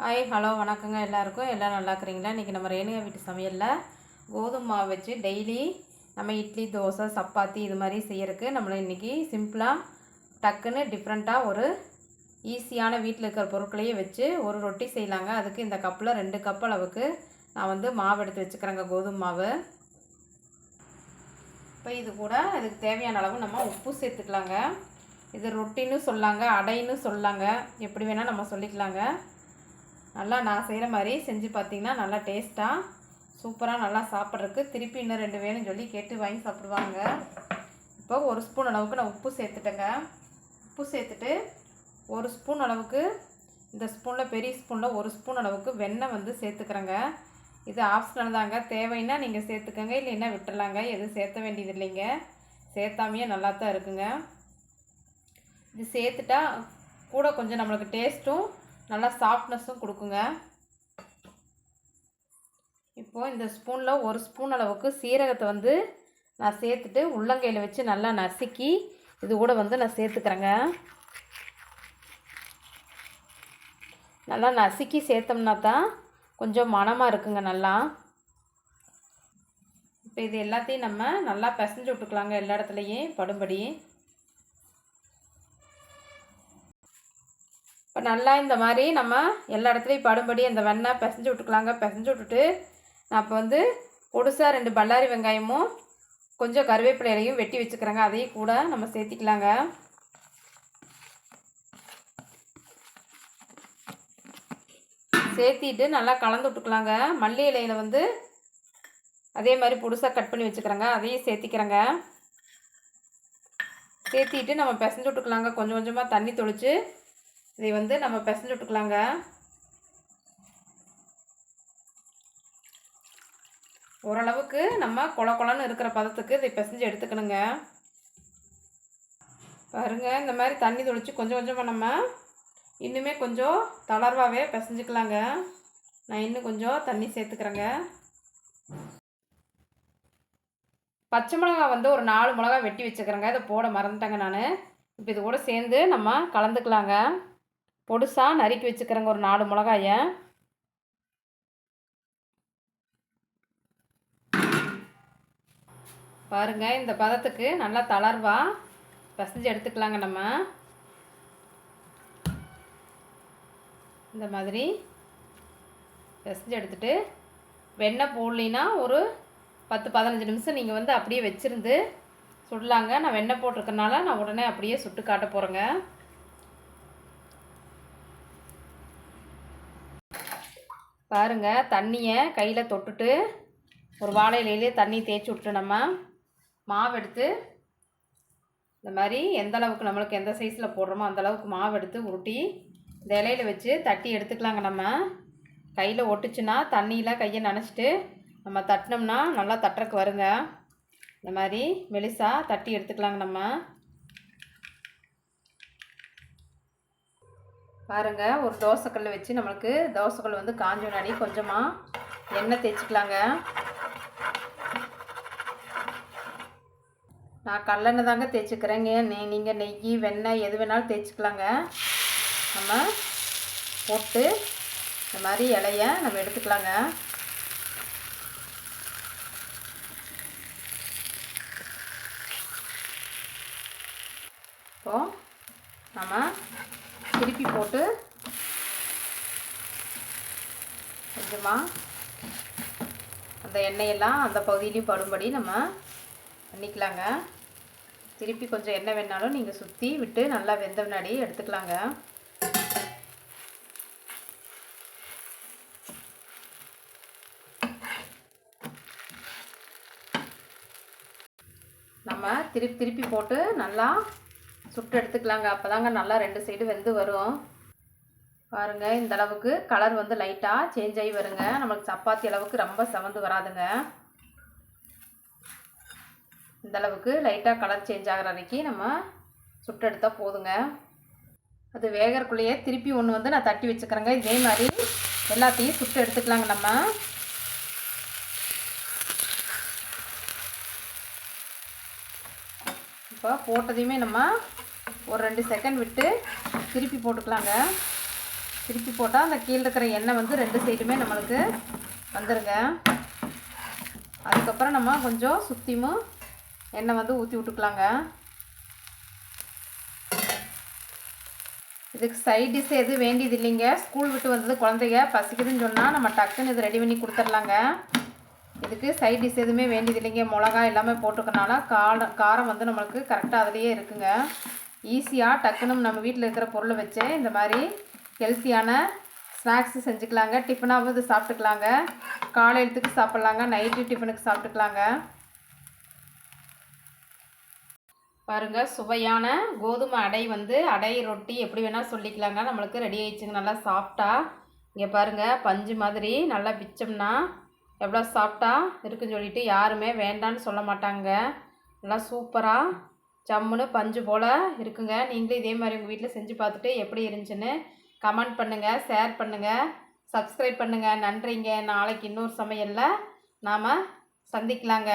Hi hello வணக்கங்க எல்லாருக்கும். எல்லாம் நல்லா இருக்கிறீங்களா? இன்றைக்கி நம்ம ரேணுகா வீட்டு சமையலில் கோதுமை மாவு வச்சு டெய்லி நம்ம இட்லி தோசை சப்பாத்தி இது மாதிரி செய்யறதுக்கு நம்மளை இன்றைக்கி சிம்பிளாக டக்குன்னு டிஃப்ரெண்ட்டாக ஒரு ஈஸியான வீட்டில் இருக்கிற பொருட்களையே வச்சு ஒரு ரொட்டி செய்யலாங்க. அதுக்கு இந்த கப்பில் ரெண்டு கப் அளவுக்கு நான் வந்து மாவு எடுத்து வச்சுக்கிறேங்க கோதுமை மாவு. இப்போ இது கூட அதுக்கு தேவையான அளவு நம்ம உப்பு சேர்த்துக்கலாங்க. இது ரொட்டின்னு சொல்லாங்க அடைன்னு சொல்லாங்க. எப்படி வேணால் நம்ம சொல்லிக்கலாங்க. நல்லா நான் செய்கிற மாதிரி செஞ்சு பார்த்தீங்கன்னா நல்லா டேஸ்ட்டாக சூப்பராக நல்லா சாப்பிட்றதுக்கு. திருப்பி இன்னும் ரெண்டு வேணும் சொல்லி கேட்டு வாங்கி சாப்பிடுவாங்க. இப்போ ஒரு ஸ்பூன் அளவுக்கு நான் உப்பு சேர்த்துட்டேங்க. உப்பு சேர்த்துட்டு ஒரு ஸ்பூன் அளவுக்கு இந்த ஸ்பூனில் பெரிய ஸ்பூனில் ஒரு ஸ்பூன் அளவுக்கு வெண்ணெய் வந்து சேர்த்துக்கிறேங்க. இது ஆப்ஷனல் தாங்க. தேவைன்னா நீங்கள் சேர்த்துக்கோங்க இல்லைன்னா விட்டுடலாங்க எதுவும் சேர்த்த வேண்டியது இல்லைங்க. சேர்த்தாமையே நல்லா தான் இருக்குங்க. இது சேர்த்துட்டா கூட கொஞ்சம் நம்மளுக்கு டேஸ்ட்டும் நல்லா சாஃப்ட்னஸும் கொடுக்குங்க. இப்போது இந்த ஸ்பூனில் ஒரு ஸ்பூன் அளவுக்கு சீரகத்தை வந்து நான் சேர்த்துட்டு உள்ளங்கையில் வச்சு நல்லா நசுக்கி இது கூட வந்து நான் சேர்த்துக்கிறேங்க. நல்லா நசுக்கி சேர்த்தோம்னா தான் கொஞ்சம் மனமாக இருக்குங்க நல்லா. இப்போ இது எல்லாத்தையும் நம்ம நல்லா பிசைஞ்சு விட்டுக்கலாங்க எல்லா இடத்துலையும் படும்படி. நல்லா இந்த மாதிரி நம்ம எல்லா இடத்துலையும் படும்படி அந்த வெண்ணெய் பிசைஞ்சு விட்டுக்கலாங்க. பிசைஞ்சு விட்டுட்டு நான் இப்போ வந்து பொடுசாக ரெண்டு பல்லாரி வெங்காயமும் கொஞ்சம் கருவேப்பிலையிலையும் வெட்டி வச்சுக்கிறேங்க. அதையும் கூட நம்ம சேர்த்திக்கலாங்க. சேர்த்திட்டு நல்லா கலந்து விட்டுக்கலாங்க. மல்லி இலையில் வந்து அதே மாதிரி புதுசாக கட் பண்ணி வச்சுக்கிறேங்க. அதையும் சேர்த்திக்கிறேங்க. சேர்த்திட்டு நம்ம பிசைஞ்சு விட்டுக்கலாங்க. கொஞ்சம் கொஞ்சமாக தண்ணி தொளித்து இதை வந்து நம்ம பிசைஞ்சு விட்டுக்கலாங்க. ஓரளவுக்கு நம்ம கொல கொலன்னு இருக்கிற பதத்துக்கு இதை பிசைஞ்சு எடுத்துக்கணுங்க. பாருங்க இந்த மாதிரி தண்ணி தொளிச்சு கொஞ்சம் கொஞ்சமாக நம்ம இன்னுமே கொஞ்சம் தளர்வாகவே பிசைஞ்சுக்கலாங்க. நான் இன்னும் கொஞ்சம் தண்ணி சேர்த்துக்கிறேங்க. பச்சை மிளகா வந்து ஒரு நாலு மிளகா வெட்டி வச்சுக்கிறேங்க. இதை போட மறந்துட்டேங்க நான். இப்போ இது கூட சேர்ந்து நம்ம கலந்துக்கலாங்க. பொடுசாக நறுக்கி வச்சுக்கிறேங்க ஒரு நாலு மிளகாயை. பாருங்க இந்த பதத்துக்கு நல்லா தளர்வாக பசஞ்சு எடுத்துக்கலாங்க நம்ம. இந்த மாதிரி பசஞ்சு எடுத்துட்டு வெண்ணெய் போடலினா ஒரு பத்து பதினஞ்சு நிமிஷம் நீங்கள் வந்து அப்படியே வச்சுருந்து சுடலாங்க. நான் வெண்ணெய் போட்டிருக்கனால நான் உடனே அப்படியே சுட்டு காட்ட போகிறேங்க பாருங்க தண்ணியை கையில் தொட்டுட்டு ஒரு வாழை இலையிலே தண்ணி தேய்ச்சி விட்டு நம்ம மாவு எடுத்து இந்த மாதிரி எந்த அளவுக்கு நம்மளுக்கு எந்த சைஸில் போடுறோமோ அந்த அளவுக்கு மாவு எடுத்து உருட்டி இந்த இலையில வச்சு தட்டி எடுத்துக்கலாங்க நம்ம. கையில் ஒட்டுச்சுன்னா தண்ணியில் கையை நனைச்சிட்டு நம்ம தட்டினோம்னா நல்லா தட்டுறக்கு வருங்க. இந்த மாதிரி மெலிசாக தட்டி எடுத்துக்கலாங்க நம்ம. பாருங்கள் ஒரு தோசைக்கல்லை வச்சு நம்மளுக்கு தோசைக்கல் வந்து காஞ்ச முன்னாடி கொஞ்சமாக எண்ணெய் தேய்ச்சிக்கலாங்க. நான் கல்லெண்ணெய் தாங்க தேய்ச்சிக்கிறேங்க. நீ நீங்கள் நெய் வெண்ணெய் எது வேணாலும் தேய்ச்சிக்கலாங்க. நம்ம போட்டு இந்த மாதிரி இலைய நம்ம எடுத்துக்கலாங்க. இப்போது நம்ம திருப்பி போட்டு கொஞ்சமாக அந்த எண்ணெயெல்லாம் அந்த பகுதியிலையும் படும்படி நம்ம பண்ணிக்கலாங்க. திருப்பி கொஞ்சம் எண்ணெய் வேணாலும் நீங்கள் சுற்றி விட்டு நல்லா வெந்த முன்னாடி எடுத்துக்கலாங்க. நம்ம திருப்பி திருப்பி போட்டு நல்லா சுட்டு எடுத்துக்கலாங்க. அப்போ தாங்க நல்லா ரெண்டு சைடு வெந்து வரும். பாருங்கள் இந்த அளவுக்கு கலர் வந்து லைட்டாக சேஞ்ச் ஆகி வருங்க. நம்மளுக்கு சப்பாத்தி அளவுக்கு ரொம்ப செவந்து வராதுங்க. இந்த அளவுக்கு லைட்டாக கலர் சேஞ்ச் ஆகிற அன்றைக்கி நம்ம சுட்டு எடுத்தால் போதுங்க. அது வேகறக்குள்ளேயே திருப்பி ஒன்று வந்து நான் தட்டி வச்சுக்கிறேங்க. இதே மாதிரி எல்லாத்தையும் சுட்டு எடுத்துக்கலாங்க நம்ம. இப்போ போட்டதையுமே நம்ம ஒரு ரெண்டு செகண்ட் விட்டு திருப்பி போட்டுக்கலாங்க. திருப்பி போட்டால் அந்த கீழே இருக்கிற எண்ணெய் வந்து ரெண்டு சைடுமே நம்மளுக்கு வந்துடுங்க அதுக்கப்புறம் நம்ம கொஞ்சம் சுற்றியும் எண்ணெய் வந்து ஊற்றி விட்டுக்கலாங்க. இதுக்கு சைட் டிஷ் எதுவும் வேண்டியது இல்லைங்க. ஸ்கூல் விட்டு வந்தது குழந்தைங்க பசிக்குதுன்னு சொன்னால் நம்ம டக்குன்னு இது ரெடி பண்ணி கொடுத்துர்லாங்க இதுக்கு சைட் டிஷ் எதுவுமே வேண்டியது இல்லைங்க. மிளகா எல்லாமே போட்டுக்கனால காரம் காரம் வந்து நம்மளுக்கு கரெக்டாக அதுலேயே இருக்குங்க. ஈஸியாக டக்குன்னு நம்ம வீட்டில் இருக்கிற பொருளை வச்சு இந்த மாதிரி ஹெல்த்தியான ஸ்நாக்ஸ் செஞ்சுக்கலாங்க. டிஃபனாகவும் இது சாப்பிட்டுக்கலாங்க. காலையிலத்துக்கு சாப்பிட்லாங்க. நைட்டு டிஃபனுக்கு சாப்பிட்டுக்கலாங்க. பாருங்கள் சுவையான கோதுமை அடை வந்து அடை ரொட்டி எப்படி வேணால் சொல்லிக்கலாங்க. நம்மளுக்கு ரெடி ஆயிடுச்சுங்க. நல்லா சாஃப்டா இங்கே பாருங்கள் பஞ்சு மாதிரி நல்லா பிச்சோம்னா எவ்வளோ சாஃப்டா இருக்குன்னு சொல்லிட்டு யாருமே வேண்டான்னு சொல்ல மாட்டாங்க. நல்லா சூப்பராக ஜம்முன்னு பஞ்சு போல் இருக்குங்க. நீங்களும் இதே மாதிரி உங்கள் வீட்டில் செஞ்சு பார்த்துட்டு எப்படி இருந்துச்சுன்னு கமெண்ட் பண்ணுங்கள் ஷேர் பண்ணுங்கள் சப்ஸ்கிரைப் பண்ணுங்கள் நன்றிங்க. நாளைக்கு இன்னொரு சமையலில் நாம் சந்திக்கலாங்க.